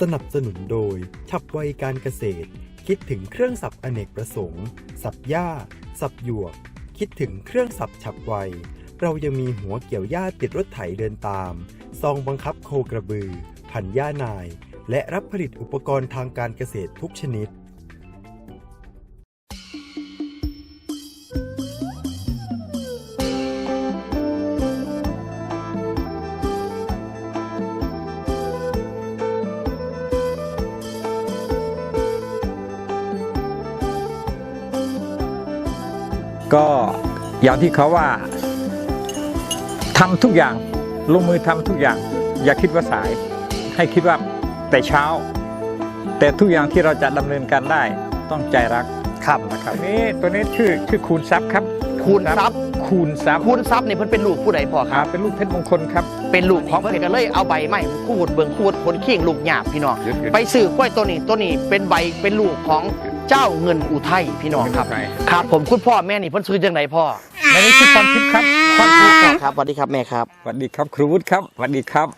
สนับสนุนโดย ฉับไวการเกษตร คิดถึงเครื่องสับอเนกประสงค์ สับหญ้า สับหยวก คิดถึงเครื่องสับฉับไว เรายังมีหัวเกี่ยวหญ้าติดรถไถเดินตาม ซองบังคับโคกระบือ ผันหญ้านาย และรับผลิตอุปกรณ์ทางการเกษตรทุกชนิด อย่างที่เขาว่าทำทุกอย่างลงมือทำทุกอย่าง อย่าคิดว่าสาย ให้คิดว่าแต่เช้า แต่ทุกอย่างที่เราจะดำเนินการได้ต้องใจรักครับนะครับนี่ตัวนี้ชื่อชื่อคูณทรัพย์ครับคูณทรัพย์คูณทรัพย์คูณทรัพย์นี่เพิ่นเป็นลูกผู้ใดพ่อคครัรับบเป็นลูกเพชรมงคลครับเป็นลูกของเพิ่นก็เลยเอาใบไม้คูดเบิ่งคูดผลเคียงลูกหยาบพี่น้องไปซื้อกล้วยตัวนี้ตัวนี้เป็นใบเป็นลูกของ เจ้าเงินอุทัยพี่น้องครับ ครับผมคุณพ่อแม่นี่เพิ่นซื้อจังไดพ่อในนี้ชื่อพรทิพย์ครับพ่อทิพย์ครับสวัสดีครับแม่ครับสวัสดีครับครูวุฒิครับสวัสดีครับ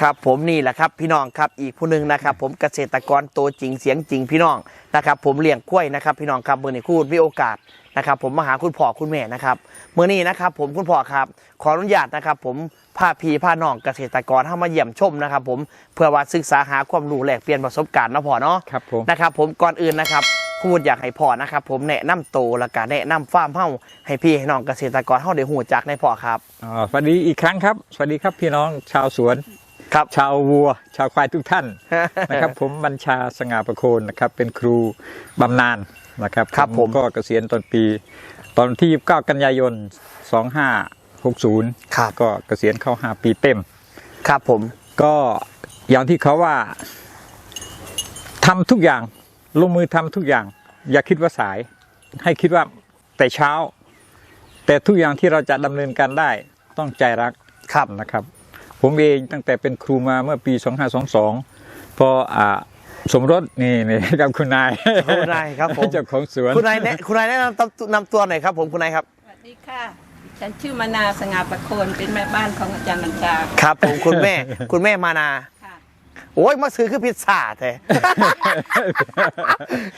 ครับผมนี่แหละครับพี่น้องครับอีกผู้หนึ่งนะครับ ผมเกษตรกรตัวจริงเสียงจริงพี่น้องนะครับ ผมเลี้ยงกล้วยนะครับ พี่น้องครับเมื่อนี้คุณมีโอกาสนะครับ ผมมาหาคุณพ่อคุณแม่นะครับเมื่อนี้นะครับ ผมคุณพ่อครับ ขออนุญาตนะครับ ผมพาพี่พาน้องเกษตรกรเข้ามาเยี่ยมชมนะครับ ผมเพื่อว่าศึกษาหาความรู้แลกเปลี่ยนประสบการณ์เนาะพ่อเนาะครับผมนะครับ ผมก่อนอื่นนะครับ พูดอยากให้พ่อนะครับผมแนะนำโตวและก็แนะนำฟาร์มเฮาให้พี่ให้น้องเกษตรกรเฮาได้หูจักในพ่อครับอ่าสวัสดีอีกครั้งครับ สวัสดีครับพี่น้องชาวสวนครับชาววัว ชาวควายทุกท่านนะครับ ผมบัญชาสง่าประโคนนะครับ เป็นครูบำนาญนะครับครับผมก็เกษียณตอนปี ตอนที่ 29 กันยายน 2560ครับก็เกษียณเข้า 5 ปีเต็ม ครับผมก็อย่างที่เขาว่าทำทุกอย่าง ลงมือทำทุกอย่าง อย่าคิดว่าสาย ให้คิดว่าแต่เช้า แต่ทุกอย่างที่เราจะดำเนินการได้ต้องใจรักครับนะครับ ผมเองตั้งแต่เป็นครูมาเมื่อปี 2522 พออ่าสมรสนี่นี่กับคุณนายคุณนายครับผมเจ้าของสวนคุณนายแนะคุณนายแนะนำตัวนำตัวหน่อยครับ ผมคุณนายครับสวัสดีค่ะฉันชื่อมนาสง่าประโคนเป็นแม่บ้านของอาจารย์บัญชาครับผมคุณแม่คุณแม่มานาค่ะ โอ้ยมาซื้อคือพิซซ่าแท้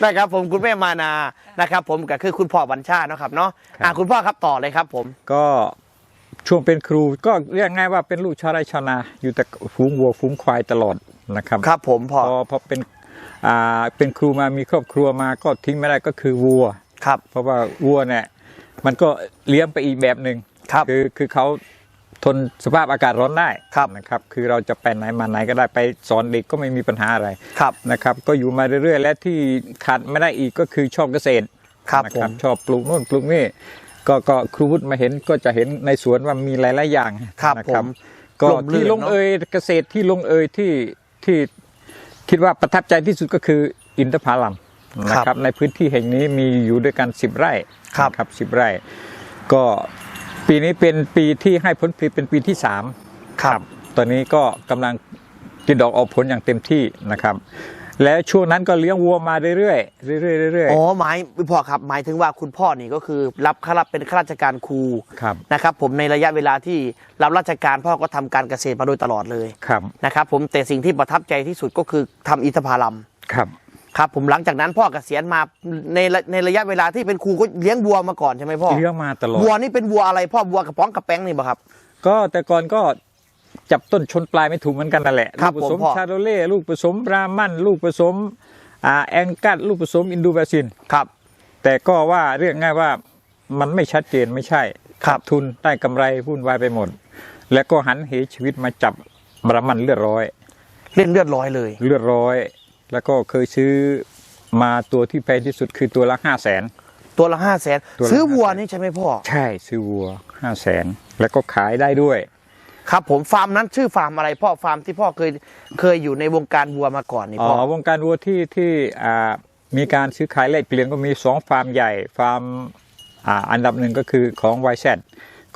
นะครับผมคุณแม่มานานะครับผมก็คือคุณพ่อบัญชาเนาะครับเนาะอะคุณพ่อครับต่อเลยครับผม ก็ช่วงเป็นครูก็เรียกง่ายว่าเป็นลูกชาวไร่ชาวนาอยู่แต่ฝูงวัวฝูงควายตลอดนะครับ ครับผมพ่อพอพอเป็นอ่าเป็นครูมามีครอบครัวมาก็ทิ้งไม่ได้ก็คือวัว ครับ เพราะว่าวัวเนี่ยมันก็เลี้ยงไปอีกแบบหนึ่งครับ คือคือเขา ทนสภาพอากาศร้อนได้ครับนะครับคือเราจะไปไหนมาไหนก็ได้ไปสอนเด็กก็ไม่มีปัญหาอะไรครับนะครับ ก็อยู่มาเรื่อยๆ และที่ขาดไม่ได้อีกก็คือชอบเกษตรครับนะผมชอบปลูกนู่นปลูกนี่ก็ก็ครูวุฒิมาเห็นก็จะเห็นในสวนว่ามีหลายๆอย่างครับนะผมก็ร่มรื่นที่ลงเนอะเอยเกษตรที่ลงเอยที่ที่คิดว่าประทับใจที่สุดก็คืออินทผลัมนะครับในพื้นที่แห่งนี้มีอยู่ด้วยกัน10ไร่ครับนะครับสิบไร่ ก็ ปีนี้เป็นปีที่ให้ผลผลิตเป็นปีที่สามครับ ตอนนี้ก็กำลังติดดอกออกผลอย่างเต็มที่นะครับ และช่วงนั้นก็เลี้ยงวัวมาเรื่อยๆเรื่อยๆเรื่อยอ๋อหมายพ่อครับหมายถึงว่าคุณพ่อนี่ก็คือรับข้ารับเป็นข้าราชการครูๆครับนะครับ ผมในระยะเวลาที่รับราชการพ่อก็ทำการเกษตรมาโดยตลอดเลยครับนะครับ ผมแต่สิ่งที่ประทับใจที่สุดก็คือทำอินทผลัมครับ ครับผมหลังจากนั้นพ่อเกษียณมาในระในระยะเวลาที่เป็นครูก็เลี้ยงวัวมาก่อนใช่ไหมพ่อเลี้ยงมาตลอดวัวนี่เป็นวัวอะไรพ่อวัวกระป๋องกระแป้งนี่ป่ะครับ ก็แต่ก่อนก็จับต้นชนปลายไม่ถูกเหมือนกันนั่นแหละครับลูกผสมผมพ่อชาโรเล่ลูกผสมบรามันลูกผสมอ่าแองกัดลูกผสมอินดูบราซินครับ แต่ก็ว่าเรียกง่ายว่ามันไม่ชัดเจนไม่ใช่ครับขาดทุนได้กำไรวุ่นวายไปหมด แล้วก็หันเหชีวิตมาจับบรามันเลือดร้อย เล่นเลือดร้อยเลย เลือดร้อย แล้วก็เคยซื้อมาตัวที่แพงที่สุดคือตัวละห้าแสน ตัวละห้าแสนตัวละซื้อวัว500,000 นี่ใช่ไหมพ่อ ใช่ซื้อวัวห้าแสนแล้วก็ขายได้ด้วย ครับผมฟาร์มนั้นชื่อฟาร์มอะไรพ่อฟาร์มที่พ่อเคยเคยอยู่ในวงการวัวมาก่อนนี่อ๋พ่ออวงการวัวที่ที่อ่ามีการซื้อขายแลกเปลี่ยนก็มีสองฟาร์มใหญ่ฟาร์มอ่าอันดับหนึ่งก็คือของไวแซ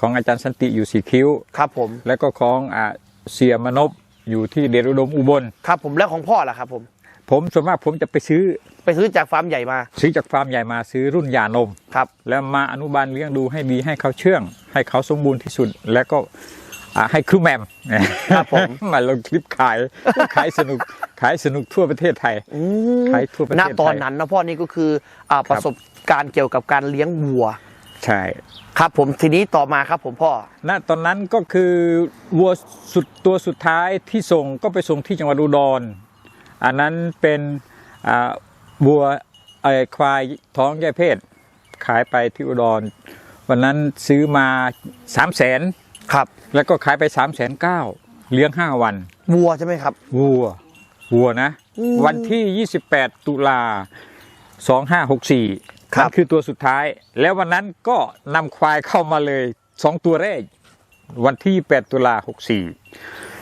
ของอาจารย์สันติอยู่สีคิ้ว ครับผมแล้วก็ของอ่าเสียมนพอยู่ที่เดชอุดมอุบล ครับผมแล้วของพ่อล่ะครับผม ผมส่วนมากผมจะไปซื้อไปซื้อจากฟาร์มใหญ่มา ซื้อจากฟาร์มใหญ่มาซื้อรุ่นยานมครับ แล้วมาอนุบาลเลี้ยงดูให้ดีให้เขาเชื่อง ให้เขาสมบูรณ์ที่สุด แล้วก็อ่าให้ครูแหมมครับผมมาลงคลิปขายขายสนุกขายสนุกทั่วประเทศไทยอืมขายทั่วประเทศณไทยตอนนั้นนะพ่อนี่ก็คืออ่าประสบการณ์เกี่ยวกับการเลี้ยงวัว ใช่ครับผมทีนี้ต่อมาครับผมพ่อณตอนนั้นก็คือวัวสุดตัวสุดท้ายที่ส่งก็ไปส่งที่จังหวัดอุดร อันนั้นเป็นอ่าวัวไอ้ควายท้องแยกเพศ ขายไปที่อุดร วันนั้นซื้อมา3 0 0แสนครับ แล้วก็ขายไป3 0 0แสนเก้าเลี้ยง5วัน วัวใช่ไหมครับ วัว วัวนะอืมวันที่ 28 ตุลา 2564ครับนั่นคือตัวสุดท้าย แล้ววันนั้นก็นำควายเข้ามาเลย 2 ตัวแรก วันที่ 8 ตุลา 64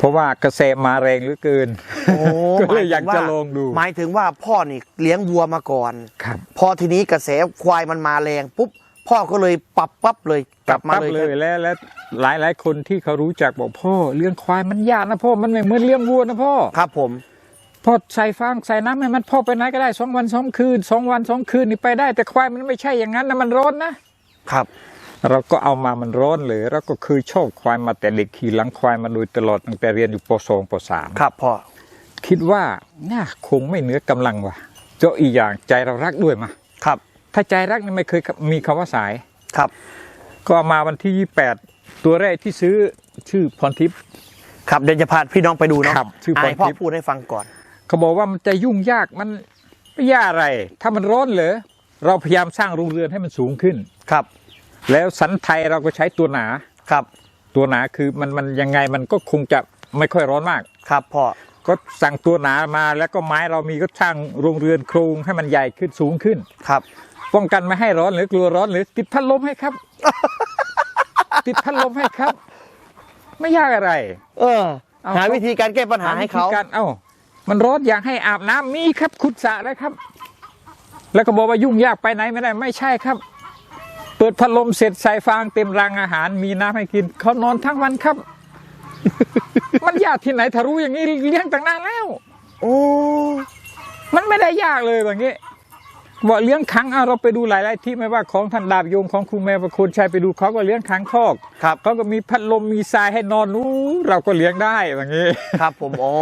เพราะว่ากระแสมาแรงเหลือเกินโอ้ก็เลยอยากหมจะถึงว่ลองดู หมายถึงว่าพ่อนี่เลี้ยงวัวมาก่อนครับ พอทีนี้กระแสควายมันมาแรงปุ๊บพ่อก็เลยปรับปั๊บเลยกลับมาปั๊เลยเลยและและหลายหลายคนที่เขารู้จักบอกพ่อเลี้ยงควายมันยากนะพ่อมันไม่เหมือนเลี้ยงวัวนะพ่อครับ ผมพ่อใส่ฟางใส่น้ำให้มันพ่อไปไหนก็ได้สองวันสองคืนสองวันสองคืนนี่ไปได้ แต่ควายมันไม่ใช่อย่างนั้นนะมันร้อนนะครับ เราก็เอามามันร้อนเลยเราก็เคยชอบควายมาแต่เด็กขี่หลังควายมาโดยตลอดตั้งแต่เรียนอยู่ป .2 ป .3 ครับพ่อคิดว่าน่าคงไม่เหนือกำลังว่ะเจ้าอีกอย่างใจเรารักด้วยมาครับ ถ้าใจรักนี่ไม่เคยมีคำว่าสายครับ ก็มาวันที่28ตัวแรกที่ซื้อชื่อพรทิพย์ครับเดี๋ยวจะพาพี่น้องไปดูเนาะครับชื่อให้พรพ่อทิพย์พูดให้ฟังก่อน เขาบอกว่ามันจะยุ่งยากมันไม่ยากอะไร ถ้ามันร้อนเหรอเราพยายามสร้างโรงเรือนให้มันสูงขึ้นครับ แล้วสันไทยเราก็ใช้ตัวหนาครับ ตัวหนาคือมันมันยังไงมันก็คงจะไม่ค่อยร้อนมากครับพ่อก็สั่งตัวหนามาแล้วก็ไม้เรามีก็สร้างโรงเรือนโครงให้มันใหญ่ขึ้นสูงขึ้นครับ ป้องกันไม่ให้ร้อนหรือกลัวร้อนหรือ ติดพัดลมให้ครับ ติดพัดลมให้ครับ ไม่ยากอะไร เออเอาหาวิธีการแก้ปัญหาให้เขาวิธีการเอ้ามันร้อนอยากให้อาบน้ำมีครับขุดสระเลยครับ แล้วก็บอกว่ายุ่งยากไปไหนไม่ได้ไม่ใช่ครับ เปิดพัดลมเสร็จใส่ฟางเต็มรังอาหาร มีน้ำให้กิน เขานอนทั้งวันครับ มันยากที่ไหนถ้ารู้อย่างนี้เลี้ยงตั้งนานแล้ว โอ้ มันไม่ได้ยากเลยแบบนี้ บอกเลี้ยงขังเอาเราไปดูหลายๆที่ไม่ว่าของท่านดาบโยมของครูแม่ประคุณชัยไปดูเขาก็เลี้ยงขังคอกครับเขาก็มีพัดลมมีทรายให้นอนนู้เราก็เลี้ยงได้แบบนี้ครับผมอ๋อ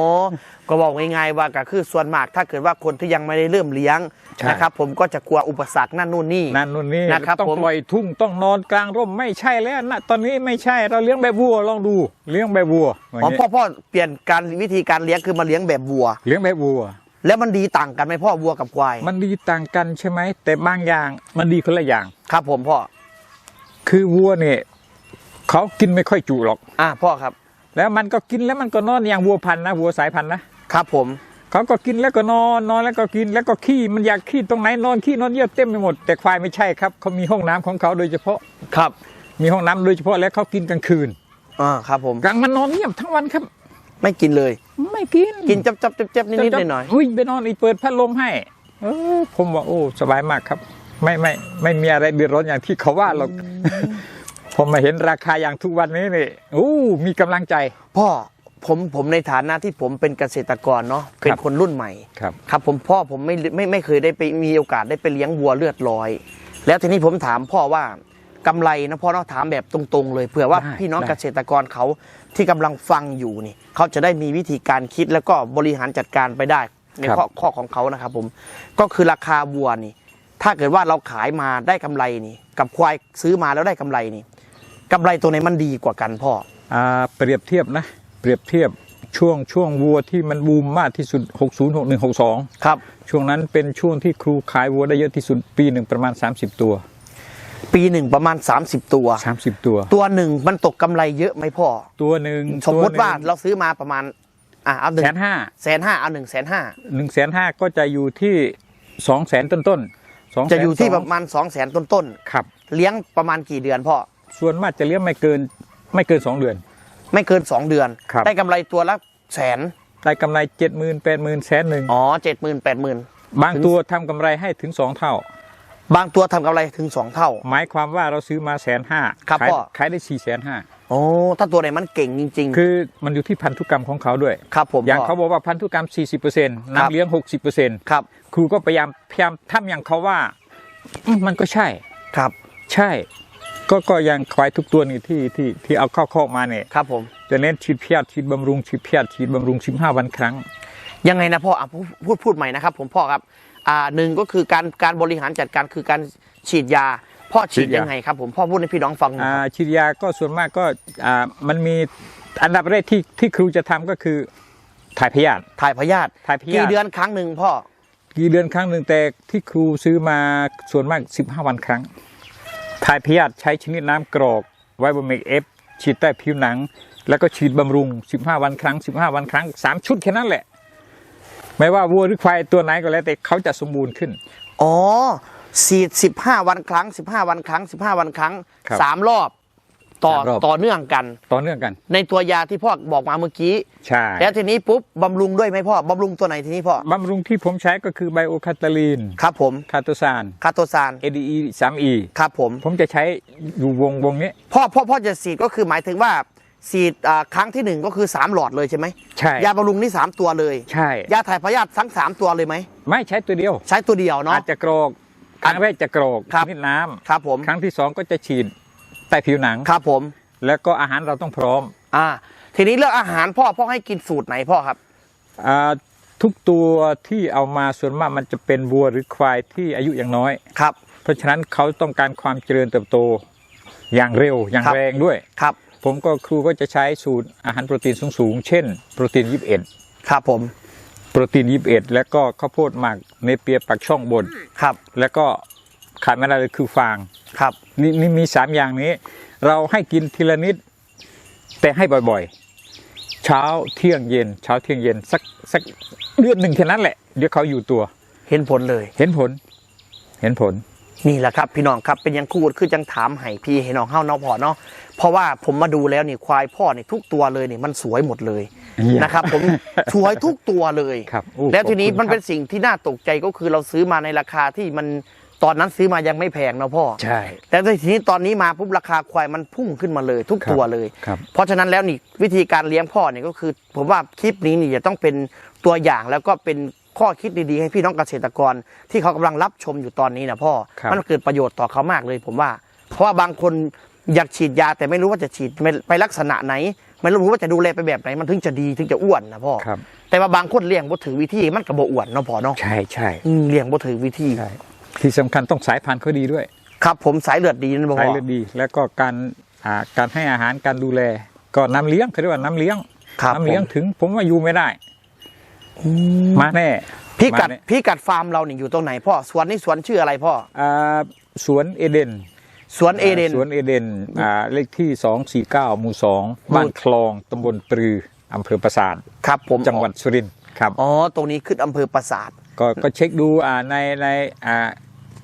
ก็บอกง่ายๆว่าก็คือส่วนมากถ้าเกิดว่าคนที่ยังไม่ได้เริ่มเลี้ยงใช่นะครับผมก็จะกลัวอุปสรรคนั่นนู่นนี่นั่นนู่นนี่นะครับต้องผมปล่อยทุ่งต้องนอนกลางร่มไม่ใช่แล้วนะตอนนี้ไม่ใช่เราเลี้ยงแบบวัวลองดูเลี้ยงแบบวัวอย่างอ๋อนี้พ่อพ่อเปลี่ยนการวิธีการเลี้ยงคือมาเลี้ยงแบบวัว เลี้ยงแบบวัว แล้วมันดีต่างกันไหมพ่อวัวกับควาย มันดีต่างกันใช่ไหมแต่บางอย่างมันดีคนละอย่าง ครับผมพ่อ คือวัวเนี่ยเขากินไม่ค่อยจุหรอก อะพ่อครับ แล้วมันก็กินแล้วมันก็นอนอย่างวัวพันธุ์นะวัวสายพันธุ์นะครับผมเขาก็กินแล้วก็นอนนอนแล้วก็กินแล้วก็ขี้มันอยากขี้ตรงไหนนอนขี้นอนเยี่ยวเต็มไปหมด แต่ควายไม่ใช่ครับเขามีห้องน้ำของเขาโดยเฉพาะครับ มีห้องน้ำโดยเฉพาะแล้วเขากินกลางคืนอ่าครับผมกลางวันนอนเงียบทั้งวันครับ ไม่กินเลย ไม่กินกินจับจับจับจับนิดๆหน่อยวิ่งไปนอนอีกเปิดพัดลมให้เออผมว่าโอ้สบายมากครับ ไม่ไม่ไม่มีอะไรเดือดร้อนอย่างที่เขาว่าหรอกผมมาเห็นราคาอย่างทุกวันนี้นี่โอ้มีกำลังใจๆพ่อผมผมในฐานะที่ผมเป็นเกษตรกรเนาะเป็นคนรุ่นใหม่ครับครับ ผมพ่อผมไม่ไม่ไม่เคยได้ไปมีโอกาสได้ไปเลี้ยงวัวเลือดลอย แล้วทีนี้ผมถามพ่อว่า กำไรนะพ่อเนาะถามแบบตรงๆ เลยเผื่อว่าได้พี่น้องได้เกษตรกรเขาที่กำลังฟังอยู่นี่เขาจะได้มีวิธีการคิดแล้วก็บริหารจัดการไปได้ในข้อข้อของเขานะครับผมก็คือราคาวัวนี่ ถ้าเกิดว่าเราขายมาได้กำไรนี่ กับควายซื้อมาแล้วได้กำไรนี่กำไรตัวไหนมันดีกว่ากันพ่ออ่าเปรียบเทียบนะ เปรียบเทียบช่วงช่วงวัวที่มันบูมมากที่สุด 60 61 62 ครับ ช่วงนั้นเป็นช่วงที่ครูขายวัวได้เยอะที่สุดปีหนึ่งประมาณ 30 ตัว ปีหนึ่งประมาณ 30 ตัว 30 ตัว ตัวหนึ่งมันตกกำไรเยอะไหมพ่อ ตัวหนึ่งสมมติว่าเราซื้อมาประมาณ อะเอาหนึ่งแสนห้าแสนห้าเอาหนึ่งแสนห้าหนึ่งแสนห้าก็จะอยู่ที่สองแสนต้นต้นๆสองแสนจะอยู่ที่สงประมาณสองแสนต้นครับๆเลี้ยงประมาณกี่เดือนพ่อ ส่วนมากจะเลี้ยงไม่เกินไม่เกินสองเดือน ไม่เกินสองเดือนครับได้กำไรตัวละแสน ได้กำไรเจ็ดหมื่นแปดหมื่นแสนหนึ่งอ๋อเจ็ดหมื่นแปดหมื่นบางตัวทำกำไรให้ถึงสองเท่า บางตัวทำกำไรถึงสองเท่า หมายความว่าเราซื้อมาแสนห้าครับขายพ่อ ขายได้สี่แสนห้าโอ้ถ้าตัวไหนมันเก่งจริงคือมันอยู่ที่พันธุกรรมของเขาด้วยๆครับผมอย่างพ่ เขาบอกว่าพันธุกรรม 40%ครับน้ำเลี้ยง 60%ครับ ครูก็พยายามพยายามทำอย่างเขาว่าอืมมันก็ใช่ ครับใช่ ก็ก็ยังควายทุกตัวนี่ที่ที่ที่เอาเข้าคอกมาเนี่ยครับผม จะเน้นฉีดเพียดฉีดบำรุงฉีดเพียดฉีดบำรุง15วันครั้ง ยังไงนะพ่ออะพูดพูดพูดใหม่นะครับผมพ่อครับอ่า หนึ่งก็คือการการบริหารจัดการคือการฉีดยาพ่อฉีดฉีดยายัยังไงครับผมพ่อพูดให้พี่น้องฟังหน่อยอ่าครับฉีดยาก็ส่วนมากก็อ่ามันมีอันดับแรกที่ที่ครูจะทำก็คือถ่ายพยาธิถ่ายพยาธิถ่ายพยาธิกี่เดือนครั้งหนึ่งพ่อกี่เดือนครั้งหนึ่งแต่ที่ครูซื้อมาส่วนมาก 15 วันครั้ง ถ่ายพยาธิใช้ชนิดน้ำกรอกไวโบเมกเอฟฉีดใต้ผิวหนัง แล้วก็ฉีดบำรุง 15 วันครั้ง 15 วันครั้ง 3 ชุดแค่นั้นแหละ ไม่ว่าวัวหรือควายตัวไหนก็แล้วแต่เขาจะสมบูรณ์ขึ้น อ๋อฉีดสิบห้าวันครั้งสิบห้าวันครั้งสิบห้าวันครั้งครับสามรอบต่อสามรอบ ต่อเนื่องกัน ต่อเนื่องกัน ในตัวยาที่พ่อบอกมาเมื่อกี้ ใช่แล้วทีนี้ปุ๊บบำรุงด้วยไหมพ่อบำรุงตัวไหนทีนี้พ่อบำรุงที่ผมใช้ก็คือไบโอคาตาลีน ครับผมคาโตซาน คาโตซาน ADE 3E ครับผม ผมจะใช้อยู่วงวงนี้ พ่อพ่อพ่อจะฉีดก็คือหมายถึงว่า ฉีดอ่าครั้งที่หนึ่งก็คือสามหลอดเลยใช่ไหมใช่ยาบำรุงนี่สามตัวเลยใช่ยาถ่ายพยาธิทั้งสามตัวเลยไหมไม่ใช้ตัวเดียว ใช้ตัวเดียวเนาะอาจจะกรอกครั้งแรกจะกรอกครับนิดน้ำครับผมครั้งที่สองก็จะฉีดใต้ผิวหนังครับผม แล้วก็อาหารเราต้องพร้อม อ่า ทีนี้เรื่องอาหารพ่อพ่อให้กินสูตรไหนพ่อครับอ่าทุกตัวที่เอามาส่วนมากมันจะเป็นวัวหรือควายที่อายุอย่างน้อยครับ เพราะฉะนั้นเขาต้องการความเจริญเติบโตอย่างเร็วอย่างครับแรงด้วยครับ ผมก็ครูก็จะใช้สูตรอาหารโปรตีนสูงๆ เช่น โปรตีน21ครับผม โปรตีน21แล้วก็ข้าวโพดหมักเนเปียปักช่องบน ครับ แล้วก็ขาดไม่ได้เลยคือฟางครับนี่นี่มีสามอย่างนี้ เราให้กินทีละนิด แต่ให้บ่อยๆ เช้าเที่ยงเย็น เช้าเที่ยงเย็นสักสักเดือนหนึ่งแค่นั้นแหละ เดี๋ยวเขาอยู่ตัว เห็นผลเลย เห็นผล เห็นผล นี่แหละครับพี่น้องครับเป็นยังคูดคือจังถามให้พี่ให้น้องเฮาเนาะพ่อเนาะเพราะว่าผมมาดูแล้วนี่ควายพ่อนี่ทุกตัวเลยนี่มันสวยหมดเลยเยี่ยมนะครับ ผมสวยทุกตัวเลยครับโอ้แล้วทีนี้ขอบคุณมันเป็นครับสิ่งที่น่าตกใจก็คือเราซื้อมาในราคาที่มันตอนนั้นซื้อมายังไม่แพงนะพ่อใช่แต่ทีนี้ตอนนี้มาปุ๊บราคาควายมันพุ่งขึ้นมาเลย ทุกครับตัวเลยครับเพราะฉะนั้นแล้วนี่วิธีการเลี้ยงพ่อเนี่ยก็คือ ผมว่าคลิปนี้นี่จะต้องเป็นตัวอย่างแล้วก็เป็น ข้อคิดดีๆ ให้พี่น้องเกษตรกร ที่เขากำลังรับชมอยู่ตอนนี้นะพ่อครับมันเกิดประโยชน์ต่อเขามากเลย ผมว่า เพราะว่าบางคนอยากฉีดยาแต่ไม่รู้ว่าจะฉีดไปลักษณะไหน ไม่รู้ว่าจะดูแลไปแบบไหน มันถึงจะดีถึงจะอ้วนนะพ่อครับแต่ว่าบางคนเลี้ยงบ่ถือวิธีมันก็บ่อ้วนเนาะพ่อเนาะใช่ใช่อืมเลี้ยงบ่ถือวิธีใช่ที่สำคัญต้องสายพันธุ์เขาดีด้วย ครับผมสายเลือดดีนะพ่สายอเลือดดีแล้วก็การอ่าการให้อาหารการดูแล ก็น้ำเลี้ยงเขาเรียกว่าน้ำเลี้ยงครับน้ำเลี้ยงผมถึงผมว่าอยู่ไม่ได้อื มมาแน่พี่กัดมาแน่พี่กัดฟาร์มเราเนี่ยอยู่ตรงไหนพ่อสวนนี่สวนชื่ออะไรพ่ออ่าสวนเอเดนสวนเอเดน สวนเอเดนอ่าเลขที่249หมู่2บ้านคลองตำบลปรืออำเภอปราสาทครับผมจังหวัดสุรินทร์ครับ อ๋อตรงนี้ขึ้นอำเภอปราสาท ก็ก็เช็คดูอ่าในในอ่า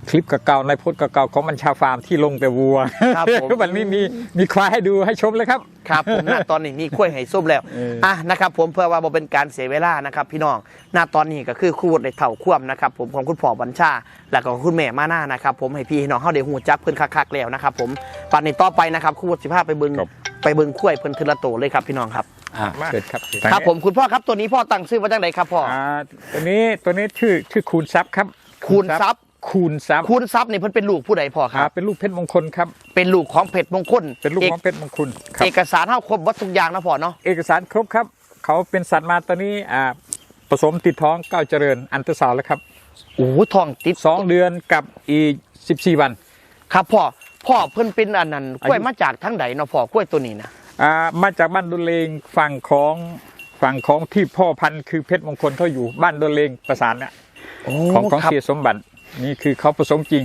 คลิปเก่าๆในโพสต์เก่าๆของบัญชาฟาร์มที่ลงแต่วัวครับผม วันนี้มีมีควายให้ดูให้ชมเลยครับ ครับผมณตอนนี้มีกล้วยไห่ส้มแล้วเอออ่ อะนะครับผมเพื่อว่าบ่เป็นการเสียเวลานะครับพี่น้องณตอนนี้ก็คือคู่ในเถ่าคว่ำนะครับผมของคุณพ่อบัญชา และก็คุณแม่มาหน้านะครับผมให้พี่ให้น้องเฮาได้ฮู้จักเพิ่นคักๆแล้วนะครับผมปันนี้ต่อไปนะครับคู่สิพาไปเบิ่งครับ ไปเบิ่งกล้วยเพิ่นทีละโตเลยครับพี่น้องครับ อ่าเชิญครับครับผมคุณพ่อครับตัวนี้พ่อตั้งชื่อว่าจังไดครับพ่อ อ่าตัวนี้ตัวนี้ชื่อชื่อคูณทรัพย์ครับ คูณทรัพย์ คูณทรัพย์คุณทรัพย์นี่เพิ่นเป็นลูกผู้ใดพ่อคอ่ารับเป็นลูกเพชรมงคลครับ เป็นลูกของเพชรมงคลเป็นลูกเอกของเพชรมงคลครับเอกสารเท่าครบวัดทุกอย่างนะพ่อเนาะเอกสารครบครับ เขาเป็นสัตว์มาตอนนี้อ่าผสมติดท้องก้าวเจริญอันตราซาวน์แล้วครับโอ้โหทองติดสองเดือนกับอีก14 วัน ครับพ่อพ่อเพิ่นเป็นอันนั้นกล้วยอายุ มาจากทั้งใดเนาะพ่อกล้วยตัวนี้นะอ่ามาจากบ้านดุเลงฝั่งของฝั่งของที่พ่อพันธุ์คือเพชรมงคลเขาอยู่บ้านดุเลงประสานเนี่ยของของครับเสียสมบัติ นี่คือเขาผสมจริง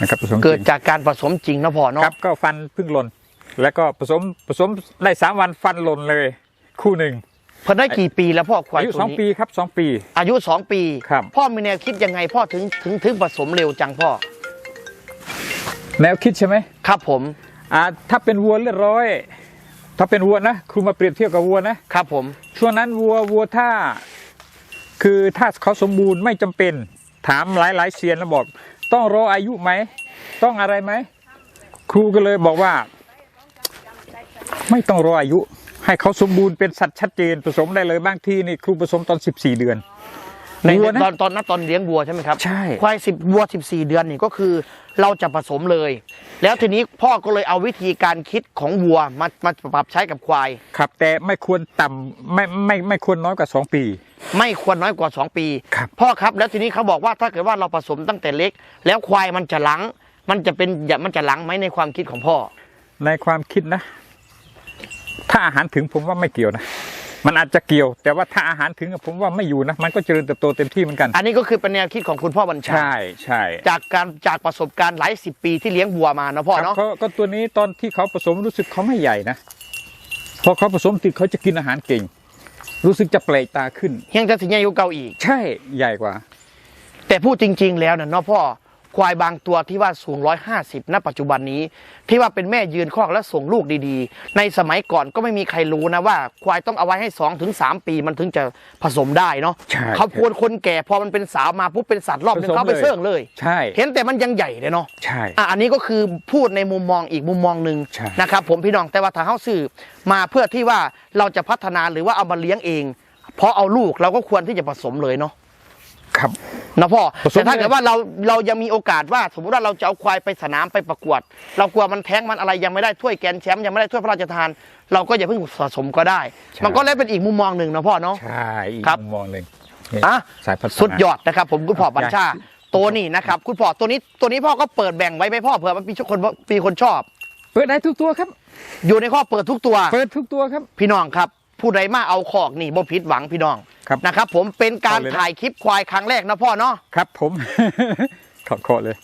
นะครับผสมจเกิดริงจากการผสมจริงนะพ่อเนาะครับก็ฟันเพึ่งหล่นแล้วก็ผสมผสมได้สามวันฟันหล่นเลย คู่หนึ่งเพิ่นได้กี่ปีแล้วพ่อควายอายุตัวสองนี้ปีครับสองปี อายุสองปีครับพ่อมีแนวคิดยังไงพ่อถึงถึงถึงผสมเร็วจังพ่อ แนวคิดใช่ไหมครับผมอ่าถ้าเป็นวัวเลือดร้อย ถ้าเป็นวัวนะครูมาเปรียบเทียบกับวัวนะครับผมช่วงนั้นวัววัวถ้า คือถ้าเขาสมบูรณ์ไม่จำเป็น ถามหลายหลายๆเซียนแล้วบอก ต้องรออายุไหม ต้องอะไรไหม ครูก็เลยบอกว่า ไม่ต้องรออายุ ให้เขาสมบูรณ์เป็นสัตว์ชัดเจนผสมได้เลยบางทีนี่ครูผสมตอน 14 เดือน ในวัวนะ ตอนตอนนั้นตอนเลี้ยงวัวใช่ไหมครับใช่ ควายสิบวัวสิบสี่เดือนนี่ก็คือเราจะผสมเลย แล้วทีนี้พ่อก็เลยเอาวิธีการคิดของวัวมามาปรับใช้กับควาย ครับ แต่ไม่ควรต่ำไม่ไม่ไม่ควรน้อยกว่า 2 ปี ไม่ควรน้อยกว่า 2 ปี ครับพ่อครับแล้วทีนี้เขาบอกว่าถ้าเกิดว่าเราผสมตั้งแต่เล็ก แล้วควายมันจะหลัง มันจะเป็นอย่ามันจะหลังไหมในความคิดของพ่อ ในความคิดนะ ถ้าอาหารถึงผมว่าไม่เกี่ยวนะ มันอาจจะเกี่ยว แต่ว่าถ้าอาหารถึงผมว่าไม่อยู่นะ มันก็เจริญเติบโตเต็มที่เหมือนกัน อันนี้ก็คือเป็นแนวคิดของคุณพ่อบัญชา ใช่ใช่จากการจากประสบการณ์หลายสิบปีที่เลี้ยงวัวมานะพ่อครับเนาะก็ก็ตัวนี้ตอนที่เขาผสมรู้สึกเขาไม่ใหญ่นะ พอเขาผสมติดเขาจะกินอาหารเก่ง รู้สึกจะแปลกตาขึ้นยังจะสิงใหญ่กว่าเก่าอีก ใช่ใหญ่กว่า แต่พูดจริง ๆ แล้วเนี่ยเนาะพ่อ ควายบางตัวที่ว่าสูง 150 ณ ปัจจุบันนี้ ที่ว่าเป็นแม่ยืนคอกและส่งลูกดีๆ ในสมัยก่อนก็ไม่มีใครรู้นะว่า ควายต้องเอาไว้ให้2ถึง3ปีมันถึงจะผสมได้เนาะใช่เขาพวนคนแก่พอมันเป็นสาวมาปุ๊บเป็นสัตว์รอบนึงผสมเขาไปเลยเสื่องเลย ใช่ เห็นแต่มันยังใหญ่เลยเนาะใช่อะอันนี้ก็คือพูดในมุมมองอีกมุมมองหนึ่งใช่นะครับผมพี่น้องแต่ว่าถ้าเข้าสื่อมาเพื่อที่ว่าเราจะพัฒนาหรือว่าเอามาเลี้ยงเองเพราะเอาลูกเราก็ควรที่จะผสมเลยเนาะ ครับ นะพ่อผสม แต่ถ้าเลยเกิดว่าเราเรายังมีโอกาสว่า สมมติว่าเราจะเอาควายไปสนามไปประกวด เรากลัวมันแท้งมันอะไรยังไม่ได้ถ้วยแกรนด์แชมป์ยังไม่ได้ถ้วยพระราชทาน เราก็อย่าเพิ่งสะสมก็ได้ มันก็เลยเป็นอีกมุมมองหนึ่งนะพ่อเนาะ ใช่อีกครับ มุมมองหนึ่งนี่อะสายพัฒนาสุดยอดนะครับ ผมคุณพ่อบัญชาใหญ่ตัวนี้นะครับ คุณพ่อตัวนี้ตัวนี้พ่อก็เปิดแบ่งไว้ไหมพ่อเผื่อมันมีคนมีคนชอบ เปิดได้ทุกตัวครับ อยู่ในข้อเปิดทุกตัว เปิดทุกตัวครับ พี่น้องครับ ผู้ใดมาเอาขอกนี่บ่ผิดหวังพี่น้องครับนะครับ ผมเป็นการเอาเลยนะ ถ่ายคลิปควายครั้งแรกนะพ่อเนาะ ครับผม ขอบคอเลย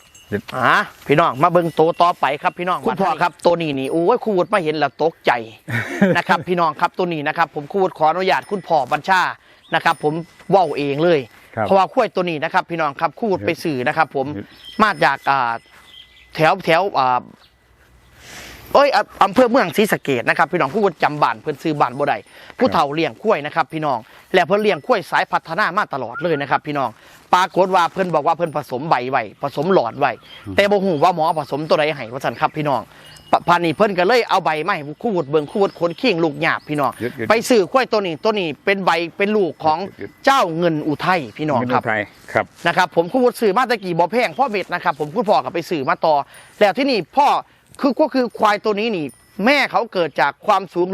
อ่าพี่น้องมาเบิ่งตัวต่อไปครับพี่น้องคุณพ่อครับตัวนี้นี่โอ้ยครูวุฒิมาเห็นแล้วตกใจ นะครับพี่น้องครับตัวนี้นะครับ ผมครูวุฒิขออนุญาตคุณพ่อบัญชานะครับ ผมเว้าเองเลย ครับเพราะว่าข้วยตัวนี้นะครับ พี่น้องครับครูวุฒิไปสื่อนะครับ ผมครับมาจากอ่าแถวแถวอ่า เอ้ยอะอำเภอเมืองศรีสะเกดนะครับ พี่น้องผู้จำบ้านเพิ่นซื้อบ้านบ่ได้ผู้เฒ่าเลี้ยงข้วยนะครับ พี่น้อง และเพิ่นเลี้ยงข้วยสายพัฒนามาตลอดเลยนะครับ พี่น้อง ปรากฏว่าเพิ่นบอกว่าเพิ่นผสมใบไว้ผสมหลอดไว้แต่บ่ฮู้ว่าหมอผสมตัวใดให้ว่าซั่นครับพี่น้องปะพานนี้เพิ่นก็เลยเอาใบมาให้คู่วุดเบิ่งคู่วุดคนขิงลูกหยาบพี่น้องหยุดหยุดไปซื้อข้วยตัวนี้ตัวนี้เป็นใบเป็นลูกของหยุดเจ้าเงินอุทัยพี่น้องเงินครับไทยครับนะครับนะครับ ผมคุณวุฒิสื่อมาตะกี้บอแพงพ่อเม็ดนะครับ ผมคุณพ่อกับไปสื่อมาต่อ แล้วที่นี่พ่อ คือก็คือควายตัวนี้นี่ แม่เขาเกิดจากความสูง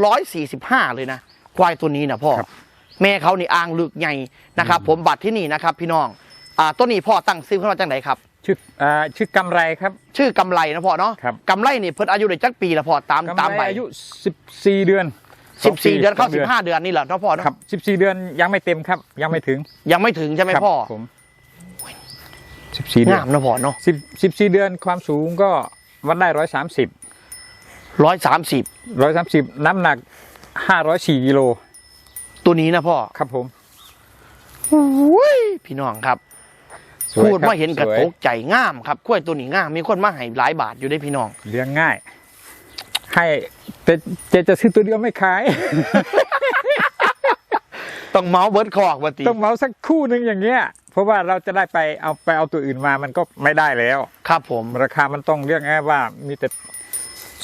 145 เลยนะ ควายตัวนี้นะพ่อครับแม่เขานี่อ่างลึกใหญ่นะครับ ผมบัตรที่นี่นะครับ พี่น้องอ่าตัวนี้พ่อตั้งซื้อขึ้นมาจากไหนครับ ชื่ออ่าชื่อกำไรครับ ชื่อกำไรนะพ่อเนาะครับ กำไรนี่เพิ่นอายุได้จักปีละพ่อตามกำตามไรใบอายุ 14 เดือนสิบสี่งปีเดือนเข้าสงสิบห้าเดือนนี่แหละเนาะพ่อเนาะครับ 14 เดือนยังไม่เต็มครับ ยังไม่ถึง ยังไม่ถึงใช่ไหมครับพ่อผม14 เดือนงามนะพ่อเนาะ10 14เดือนความสูงก็ วัดได้130ร้อยสามสิบ130น้ำหนัก504กิโลตัวนี้นะพ่อครับผมอุ้ยพี่น้องครับสวยพูดครับว่าเห็นกระสวยตกใจงามครับกล้วยตัวนี้งามมีคนมาให้หลายบาทอยู่ได้พี่น้องเลี้ยงง่าย ให้แต่จะจะซื้อตัวเดียวไม่ขาย ต้องเมาส์เบิร์ดคอกวันตีต้องเมาสักคู่หนึ่งอย่างเงี้ย เพราะว่าเราจะได้ไปเอาไปเอาตัวอื่นมามันก็ไม่ได้แล้ว ครับผมราคามันต้องเรียกง่ายว่ามีแต่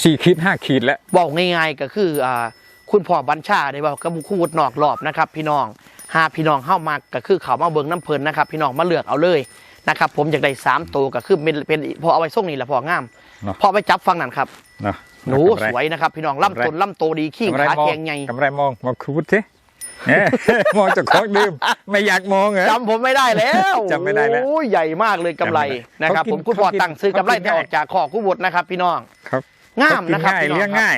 สี่ขีดห้าขีดแล้วบอกง่ายๆก็คืออ่าคุณพ่อบัญชาได้บอกกับคู่วุฒินอกรอบนะครับ พี่น้องหาพี่น้องเข้ามาก็คือเขามาเบิ่งน้ำเพลินนะครับ พี่น้องมาเลือกเอาเลยนะครับ ผมอยากได้สามตัวก็คือเป็นเป็นพอเอาไว้ส่งนี่แหละพองามเนาะพอไปจับฟังนั่นครับเนาะหนูกำไรสวยนะครับ พี่น้องล่ำตนล่ำโตดีขี้กำไรขามองแข็งใหญ่กำไรมองมองคูดสิเอ๊ะ มองจากของดื่มไม่อยากมองเหรอจำผมไม่ได้แล้วจำไม่ได้แล้วโอ้ยใหญ่มากเลยกำไรจำไม่ได้นะครับเขากินผมคุณพ่อเขากินตั้งซื้อกำไรเขากินแต่ออกจากขอคู่วุฒินะครับ พี่น้องครับงามนะครับกิพี่น้องเลี้ยงครับง่าย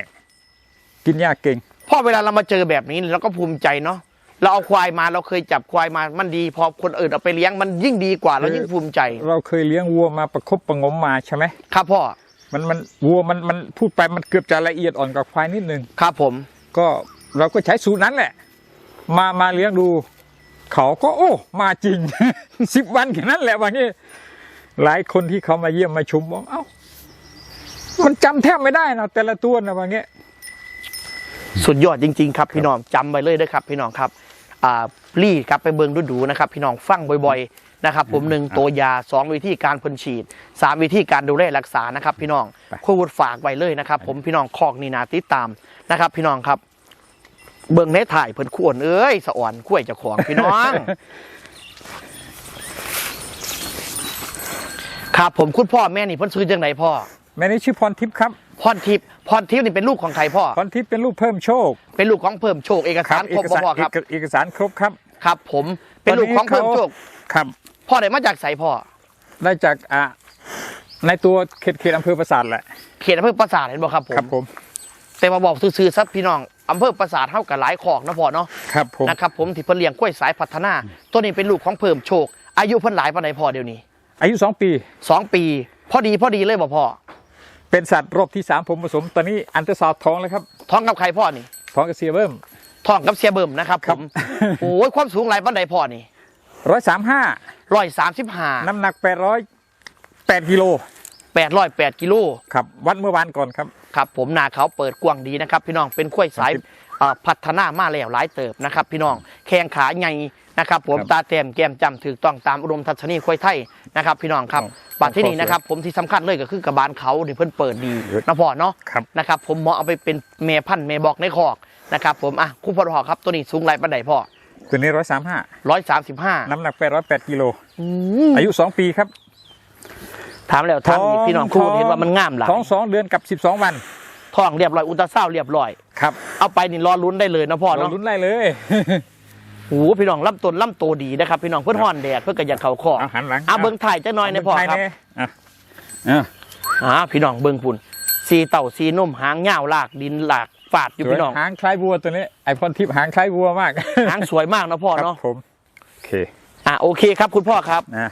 กินยากเก่งพ่อเวลาเรามาเจอแบบนี้เราก็ภูมิใจเนาะเราเอาควายมาเราเคยจับควายมามันดี พอคนอื่นเอาไปเลี้ยงมันยิ่งดีกว่าเรายิ่งภูมิใจ เราเคยเลี้ยงวัวมาประคบประหงมมาใช่ไหมครับพ่อมันมันวัวมันมันพูดไปมันเกือบจะละเอียดอ่อนกว่าควายนิดนึงครับผม ก็เราก็ใช้สูตรนั้นแหละ มามาเลี้ยงดู เขาก็โอ้ มาจริงสิบวันแค่นั้นแหละวันนี้ หลายคนที่เขามาเยี่ยมมาชมบอกเอ้ามันจำแทบไม่ได้นะแต่ละตัวนะวันนี้สุดยอดจริง ๆ ครับ พี่น้องจำไปเลยเด้วยครับ พี่น้องครับอ่ารีกลับไปเบิงดูดูๆนะครับ พี่น้องฟังบ่อยๆนะครับ ผมหนึ่งตัวยาสองวิธีการพ่นฉีดสามวิธีการดูแลรักษานะครับ พี่น้องไปคู่วุฒิฝากไว้เลยนะครับ ผมพี่น้องคอกนี่นาติดตามนะครับ พี่น้องครับ เบิ่งในถ่ายเพิ่นขวนเอ้ยสะอ่อนกล้วยเจ้าของพี่น้อง ครับผมคุณพ่อแม่นี่เพิ่นซื้อจังไหนพ่อ แม่นี่ชื่อพรทิพย์ครับพรทิพย์พรทิพย์นี่เป็นลูกของใครพ่อ พรทิพย์เป็นลูกเพิ่มโชค เป็นลูกของเพิ่มโชคเอกสารครบพ่อครับเอกสารครบครับ ครับ ผมเป็นลูกของเพิ่มโชคครับพ่อได้มาจากไสพ่อได้จากอะในตัวเขตเขตอำเภอประสาทแหละเขตอำเภอประสาทเห็นบ่ครับผมครับผม แต่มาบอกซื้อซื้อซับพี่น้อง อำเภอปราสาทเท่ากับหลายขอกนะพ่อเนาะครับผมนะครับผมที่เพิ่นเลี้ยงกล้วยสายพัฒนา ตัวนี้เป็นลูกของเพิ่มโชค อายุเพิ่นหลายปานใดพ่อเดี๋ยวนี้ อายุสองปีสองปี พอดีพอดีเลยบ่พ่อเป็นสัตว์รอบที่สามผมผสมตอนนี้อันเตอร์ซาวด์ท้องแล้วครับท้องกับใครพ่อนี่ท้องกับเซียเบิ้มท้องกับเสียเบิ่มนะครับคผรับมโอ้ยความสูงหลายปานใดพ่อนี่ร้อยสามห้าร้อยสามสิบห้าน้ำหนักแปดร้อยแปดกิโล แปดร้อยแปดกิโลครับวัดเมื่อวานก่อนครับครับ ผมนาเขาเปิดกว้างดีนะครับ พี่น้องเป็นกล้วยสายเอ่อพัฒนามาแล้วหลายเติบนะครับ พี่น้องแข้งขาใหญ่นะครับ ผมครับตาแต้มแก้มจำถูกต้องตามอุดมทัศนีควายไทยนะครับ พี่น้องครับครับบัดที่นี่นะครับผมที่สำคัญเลยก็คือกระบาลเขาที่เพิ่นเปิดดีเยอะนะพ่อเนาะครับนะครับ ผมเหมาะเอาไปเป็นแม่พันธุ์แม่บอกในคอกนะครับผมอะคู่พ่อพ่อครับตัวนี้สูงไรปันใดพ่อตัวนี้ร้อยสามห้าร้อยสามสิบห้าน้ำหนักแปดร้อยแปดกิโลอายุสองปีครับ ถามแล้วถามอีกพี่น้องคู่เห็นว่ามันงามหลายท้องสองเดือนกับสิบสองวันท้องเรียบร้อยอุลตราซาวด์เรียบร้อยครับเอาไปนี่รอลุ้นได้เลยนะพ่อเราเนาะลุ้นได้เลยโอ้โหพี่น้องลำต้นลำโตดีนะครับ พี่น้องเพื่อนห่อนแดดเพื่อกระยันเขาคอเอาหันหลังอะเบิ้งถ่ายจังหน่อยในพ่อครับอะอะอ่าพี่น้องเบิ้งพุ่นสีเต่าสีนุ่มหางเงาวลากดินหลากฝาดอยู่สวยพี่น้องหางคล้ายวัวตัวนี้ไอพรทิพย์หางคล้ายวัวมากหางสวยมากนะพ่อครับเนาะผมโอเคอะโอเคครับคุณพ่อครับนะมา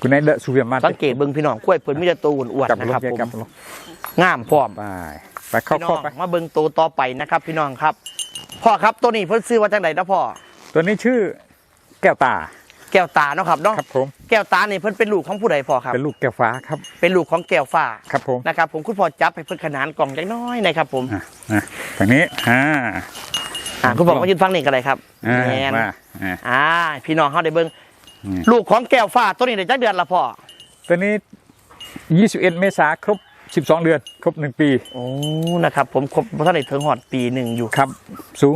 คุณนายเดอะสุเวียมมาสังเกตเบิ้งพี่น้องกล้วยเพิ่นไมแต่จะตูอ้วนกลับๆมานะลครับงผมกลับมาลงงามพร้อมไปไปเข้าพี่น้เข้าองไปมาเบิ้งตัวต่อไปนะครับ พี่น้องครับพ่อครับตัวนี้เพิ่นซื้อว่าจังไดนะพ่อตัวนี้ชื่อแก้วตา แก้วตาเนาะครับเนาะครับผมแก้วตานี่เพิ่นเป็นลูกของผู้ใดพ่อครับเป็นลูกแก้วฟ้าครับ เป็นลูกของแก้วฟ้าครับผมนะครับผมคุณพ่อจับให้เพิ่นขนานกล่องจังน้อยนะครับผมอะนะทางนี้อ่าอ่าคุณพ่อมายืนฟังนี่กันเลยครับอ่าแมนมาอ่าอ่าพี่น้องเขาได้เบิ้งอืม ลูกของแก้วฟ้าตัวนี้ได้จักเดือนละพ่อตัวนี้ 21 เมษาครบ 12 เดือน ครบ 1 ปี โอ้นะครับ ผมครบท่านได้ถึงหอดปีหนึ่งอยู่ครับ สูง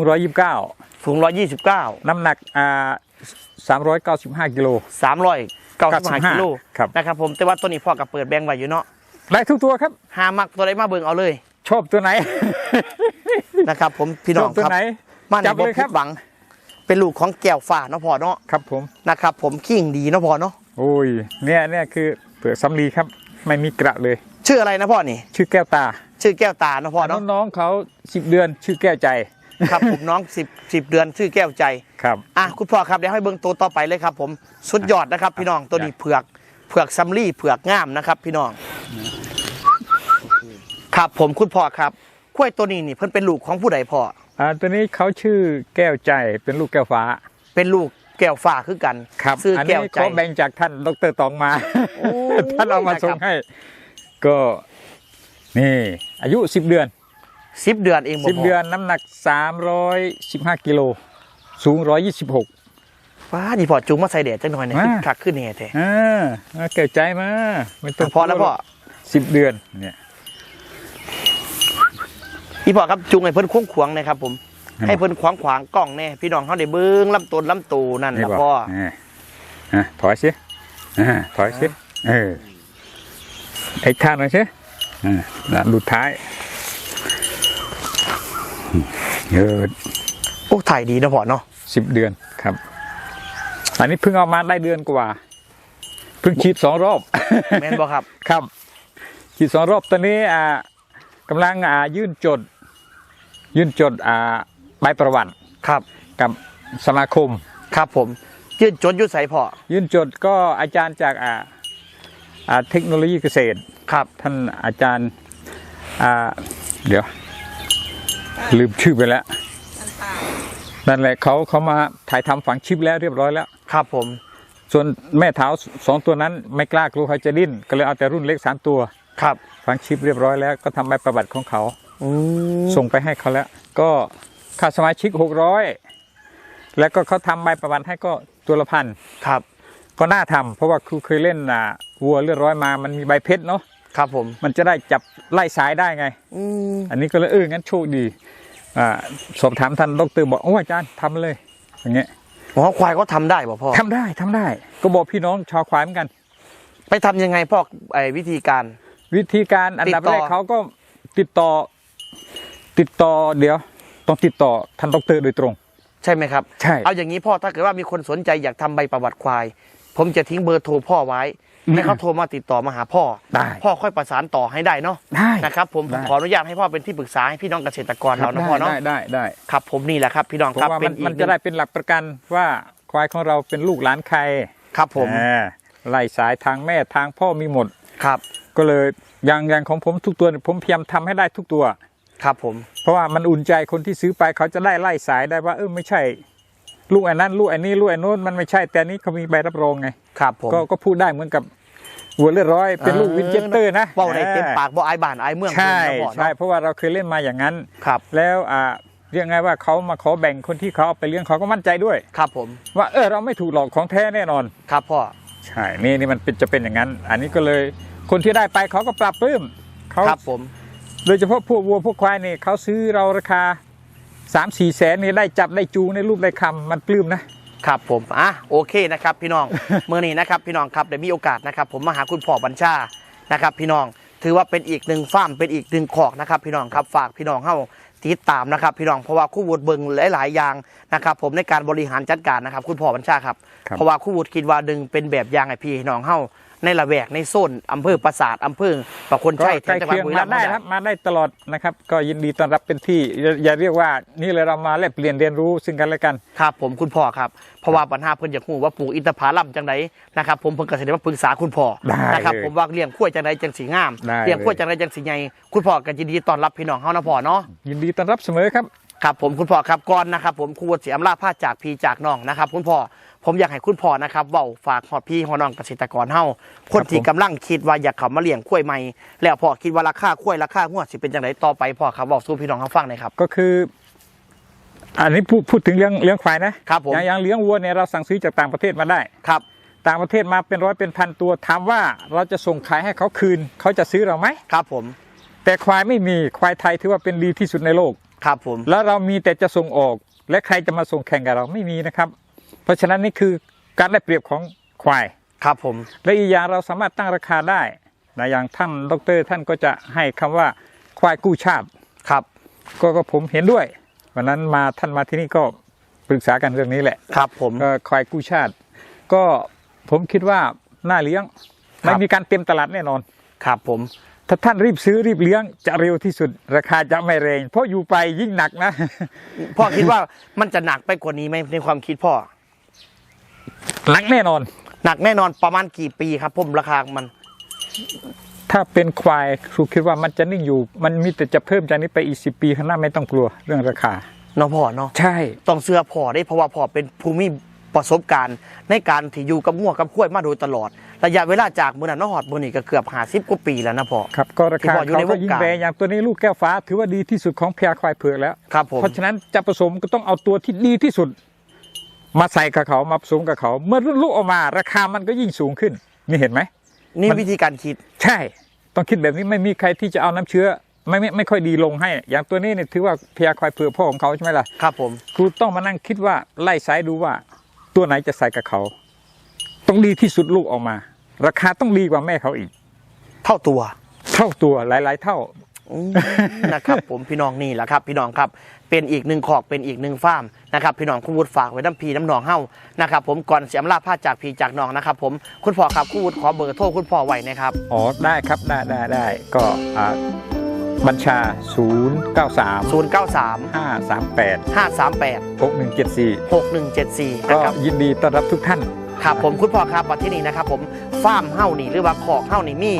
129 สูงร้อยยี่สิบเก้าน้ำหนักอ่า395กิโลสามร้อยเก้าสิบห้า95กิโลครับนะครับผมแต่ว่าตัวนี้พ่อกับเปิดแบงค์ไว้อยู่เนาะได้ทุกตัวครับหามักตัวใดมาเบิ่งเอาเลย ชอบตัวไหนนะครับ ผมพี่น้ชอองบตัวครับไหนมาในจับบ่เลยคผิรับดหวัง เป็นลูกของแก้วฟ้าเนาะพ่อเนาะครับผมนะครับ ผมขิงดีเนาะพ่อเนาะโอ้ยเนี่ยเนี่ยคือเปลือกสำลีครับ ไม่มีกระเลย ชื่ออะไรนะพ่อนี่ ชื่อแก้วตา ชื่อแก้วตาเนาะพ่อเนาะน้องๆเขา10เดือน ชื่อแก้วใจครับผมน้องสิบสิบเดือนชื่อแก้วใจครับอะคุณพ่อครับเดี๋ยวให้เบิ้งตัวต่อไปเลยครับ ผมสุดยอดนะครับ พี่น้องตัวนี้เผือกเผือกซัมลี่เผือกงามนะครับ พี่น้อง ครับผมคุณพ่อครับกล้วยตัวนี้นี่เพิ่นเป็นลูกของผู้ใดพ่อ อ่าตัวนี้เขาชื่อแก้วใจเป็นลูกแก้วฟ้า เป็นลูกแก้วฟ้าคือกันครับซื้ออันแก้นี้วใจ ขอแบ่งจากท่านดรตองมา โอ้ท่านเอามาส่งนะครับ ให้ ก็นี่อายุ 10 เดือน สิบเดือนเองบ่พ่10 เดือนน้ำหนัก 315กิโลสูง 126 ฟ้านี่พ่อจุงมาใส่แดดจังหน่อยเนี่ยมาขึ้นคักขึ้นแน่แท้อ่ามาเกิดใจมาไม่ต้องพอแล้วพ่อ สิบเดือนเนี่ย พี่พ่อครับจุงให้เพิ่นควงขวางๆนะครับผมให้ให้เพิ่นขวางขวางๆกล้องแน่พี่น้องเขาได้เบิ้งลำต้นลำตูนั่นนี่นะบอกพ่ออ่าอะถอยสิอ่าถอยสิเออไอ้ข้างหน่อยสิอ่าแล้วหลุดท้ายเออโอ้ถ่ายดีนะพ่อเนาะสิบเดือนครับ อันนี้เพิ่งเอามาได้เดือนกว่า เพิ่งฉีดสองรอบแม่นบ่ครับ ครับฉีดสองรอบตอนนี้อ่ากำลังอ่ายื่นจด ยื่นจดอ่าใบประวัติครับกับสมาคม ครับผม ยื่นจดอยุดใส่พ่อยื่นจดก็อาจารย์จากอ่าอ่าเทคโนโลยีเกษตรครับ ท่านอาจารย์อ่าเดี๋ยว ลืมชื่อไปแล้วนั่นแหละเขาเขามาถ่ายทำฝังชิปแล้วเรียบร้อยแล้ว ครับผม ส่วนแม่เท้าสองตัวนั้นไม่กล้ากลัวเขาจะดิ้นก็เลยเอาแต่รุ่นเล็กสามตัว ครับฝังชิปเรียบร้อยแล้วก็ทำใบประวัติของเขา อืมส่งไปให้เขาแล้ว ก็ค่าสมาชิกหกร้อยแล้วก็เขาทำใบประวัติให้ก็ตัวละพันครับ ก็น่าทำเพราะว่าครูเคยเล่นอ่าวัวเลือดร้อยมามันมีใบเพชรเนาะครับผมมันจะได้จับไล่สายได้ไงอืมอันนี้ก็เลยเอองั้นโชคดีอ่าสอบถามท่านดรบอกโอ้อาจารย์ทำเลย อย่างเงี้ยอ๋อควายก็ทำได้ป่ะพ่อทำได้ทำได้ ก็บอกพี่น้องชาวควายเหมือนกัน ไปทำยังไงพ่อไอ้วิธีการ วิธีการอันดับติดต่อแรกเขาก็ติดต่อ ติดต่อเดี๋ยวต้องติดต่อท่านดอกเตอรโดยตรง ใช่ไหมครับใช่เอาอย่างนี้พ่อถ้าเกิดว่ามีคนสนใจอยากทำใบประวัติควาย ผมจะทิ้งเบอร์โทรพ่อไว้อืมให้เขาโทรมาติดต่อมาหาพ่อได้พ่อค่อยประสานต่อให้ได้เนาะได้นะครับผมได้ขออนุญาตให้พ่อเป็นที่ปรึกษาให้พี่น้องเกษตรกรครัเราบนะได้พ่อเนาะได้ได้ได้ครับผมนี่แหละครับ พี่น้องเพครับราะว่าเป็มันนอีกมันจะได้เป็นหลักประกันว่าควายของเราเป็นลูกหลานใครครับผมอ่าไล่สายทางแม่ทางพ่อมีหมดครับ ก็เลยอย่างอย่างของผมทุกตัวเนี่ยผมพยายามทำให้ได้ทุกตัว ครับผม เพราะว่ามันอุ่นใจคนที่ซื้อไปเขาจะได้ไล่สายได้ว่าเออไม่ใช่ ลูกอันนั้นลูกอันนี้ลูกอันโน้นมันไม่ใช่แต่อันนี้เขามีใบรับรองไงครับผมก็ก็พูดได้เหมือนกับวัวเลือดร้อยเป็นลูกวินเจสเตอร์นะเว่าได้เต็มปากบ่อายบ้านอายเมืองใช่นะพ่อใช่เนาะเพราะว่าเราเคยเล่นมาอย่างนั้นครับ แล้วอ่าเรียกไงว่าเขามาขอแบ่งคนที่เขาเอาไปเลี้ยงเขาก็มั่นใจด้วย ครับผม ว่าเออเราไม่ถูกหลอกของแท้แน่นอน ครับพ่อ ใช่ นี่นี่มันเป็นจะเป็นอย่างนั้น อันนี้ก็เลยคนที่ได้ไปเขาก็ปรับปลื้มเขาครับผม โดยเฉพาะพวกวัวพวกควายนี่เขาซื้อเราราคาสามสี่แสนนี่ได้จับได้จูงในรูปได้คำมันปลื้มนะครับผมอะโอเคนะครับพี่น้องเมื่อนี้นะครับพี่น้องครับได้มีโอกาสนะครับ ผมมาหาคุณพ่อบัญชานะครับ พี่น้องถือว่าเป็นอีกหนึ่งฟาร์มเป็นอีกหนึ่งขอกนะครับ พี่น้องครับฝากพี่น้องเข้าติดตามนะครับ พี่น้องเพราะว่าคู่วุฒิเบิงหลายๆอย่างนะครับ ผมในการบริหารจัดการนะครับ คุณพ่อบัญชาครับครับเพราะว่าคู่วุฒิคิดว่าดึงเป็นแบบอย่างให้พี่น้องเข้า ในละแวกในโซนอำเภอปราสาทอำเภอประคนก็ชัยใกล้จังหวัดเคียงบุรีมารัมย์ได้ครับมาได้ตลอดนะครับ ก็ยินดีต้อนรับเป็นที่อย่าอย่าเรียกว่านี่เลยเรามาแลกเปลี่ยนเรียนรู้ซึ่งกันและกันครับผมคุณพ่อครับเพราะว่าปัญหาเพิ่นอยากรู้ว่าปลูกอินทผลัมจังไดนะครับผมเพิ่นก็สิได้มาปรึกษาคุณพ่อได้นะครับเลยผมว่าเลี้ยงกล้วยจังไดจังสีงามได้เลี้ยงกล้วยเลยจังไดจังสีใหญ่คุณพ่อก็ยินดีต้อนรับพี่น้องเฮานะพ่อเนาะยินดีต้อนรับเสมอครับครับผมคุณพ่อครับก่อนนะครับผมครูเสียอำลาพาจากพี่จากน้องนะครับคุณพ่อ ผมอยากให้คุณพ่อนะครับเว้าฝากฮอดพี่ฮอดน้องเกษตรกรเฮาคนที่ผมกำลังคิดว่าอยากเข้ามาเลี้ยงกล้วยใหม่ แล้วพ่อคิดว่าราคากล้วยราคางวดสิเป็นจังไดต่อไปพ่อครับเว้าสู่พี่น้องเฮาฟังหน่อยครับ ก็คือ อันนี้พูดพูดถึงเลี้ยงเลี้ยงควายนะครับผมอย่างอย่างเลี้ยงวัวเนี่ยเราสั่งซื้อจากต่างประเทศมาได้ ครับ ต่างประเทศมาเป็นร้อยเป็นพันตัวถามว่าเราจะส่งขายให้เขาคืน เขาจะซื้อเราไหม ครับผม แต่ควายไม่มีควายไทยถือว่าเป็นดีที่สุดในโลก ครับผม แล้วเรามีแต่จะส่งออก และใครจะมาส่งแข่งกับเราไม่มีนะครับ เพราะฉะนั้นนี่คือการได้เปรียบของควายครับผม และอีกอย่างเราสามารถตั้งราคาได้นะอย่างท่านดรท่านก็จะให้คำว่าควายกู้ชาติครับก็ก็ผมเห็นด้วยวันนั้นมาท่านมาที่นี่ก็ปรึกษากันเรื่องนี้แหละครับ ผมก็ควายกู้ชาติ ก็ผมคิดว่าน่าเลี้ยงครัไม่บมีการเต็มตลาดแน่นอนครับผมถ้าท่านรีบซื้อรีบเลี้ยงจะเร็วที่สุด ราคาจะไม่แรงเพราะอยู่ไปยิ่งหนักนะพ่อคิดว่ามันจะหนักไปกว่านี้ไหมในความคิดพ่อ หนักแน่นอน หนักแน่นอนประมาณกี่ปีครับผมราคามัน ถ้าเป็นควายครูคิดว่ามันจะนิ่งอยู่ มันมีแต่จะเพิ่มจากนี้ไปอีกสิปีข้างหน้าไม่ต้องกลัวเรื่องราคาเนาะพ่อเนาะใช่ ต้องเสื้อพ่อได้เพราะว่าพ่อเป็นภูมิประสบการณ์ ในการที่อยู่กับงัวกับข้วยมาโดยตลอด ระยะเวลาจากมือนั้นเนาะหอดมือนี่ก็เกือบหาสิบกว่าปีแล้วนะพ่อ ครับก็ราที่คาบอกอยู่เขาในวก็งยิ่งการแรงอย่างตัวนี้ลูกแก้วฟ้า ถือว่าดีที่สุดของพญาควายเผือกแล้ว ครับผม เพราะฉะนั้นจะผสมก็ต้องเอาตัวที่ดีที่สุด มาใส่กับเขามาผสมกับเขา เมื่อรุ่นลูกออกมา ราคามันก็ยิ่งสูงขึ้น นี่เห็นไหมนี่มันวิธีการคิด ใช่ ต้องคิดแบบนี้ไม่มีใครที่จะเอาน้ำเชื้อไม่ไม่ไม่ค่อยดีลงให้ อย่างตัวนี้เนี่ยถือว่าพญาควายเผือกพ่อของเขาใช่ไหมล่ะครับผมครูต้องมานั่งคิดว่าไล่สายดูว่า ตัวไหนจะใส่กับเขา ต้องดีที่สุดลูกออกมา ราคาต้องดีกว่าแม่เขาอีก เท่าตัว เท่าตัวหลาย ๆ เท่าอืมนะครับผมพี่น้องนี่แหละครับ พี่น้องครับ เป็นอีกหนึ่งขอกเป็นอีกหนึ่งฟาร์มนะครับพี่น้องคุณวุฒิฝากไว้น้ำพีน้ำหนองเฮ้านะครับผมก่อนเสียมลาพาจากพีจากน้องนะครับผมคุณพ่อครับคุณวุฒิขอเบอร์โทรคุณพ่อไว้นะครับอ๋อได้ครับได้ได้ได้ก็อ่าบัญชา 0 9 3 0 9 3 5 3 8 5 3 8 6 1 7 4 6 1 7 4ก็นะครับ ยินดีต้อนรับทุกท่าน ครับผมคุณพ่อครับมาที่นี่นะครับผมฟาร์มเฮ้านี่หรือว่าขอกเฮ้านี่มี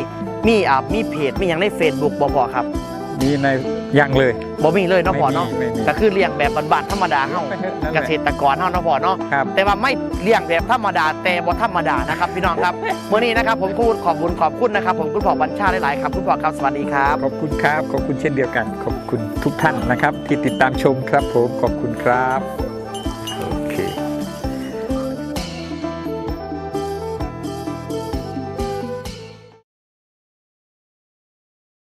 มีอ่ามีเพจมีอย่างใน Facebook บ่พอครับ มีในยังเลย บ่มีเลยเนาะพ่อเนาะไม่มีไม่มีก็คือเลี้ยงแบบบ้านๆธรรมดาเฮ้าไปเถอะนั่นแหเกละษตรกรเฮ้าเนาะพ่อเนาะ ครับ แต่ว่าไม่เลี้ยงแบบธรรมดาแต่บ่ธรรมดานะครับพี่น้องครับเมื่อนี้นะครับผมคุณขอบคุณขอบคุณนะครับ ผมคุณพ่อบัญชาหลายๆครับคุณพ่อครับสวัสดีครับ ขอบคุณครับ ขอบคุณเช่นเดียวกัน ขอบคุณทุกท่านนะครับ ที่ติดตามชมครับผม ขอบคุณครับ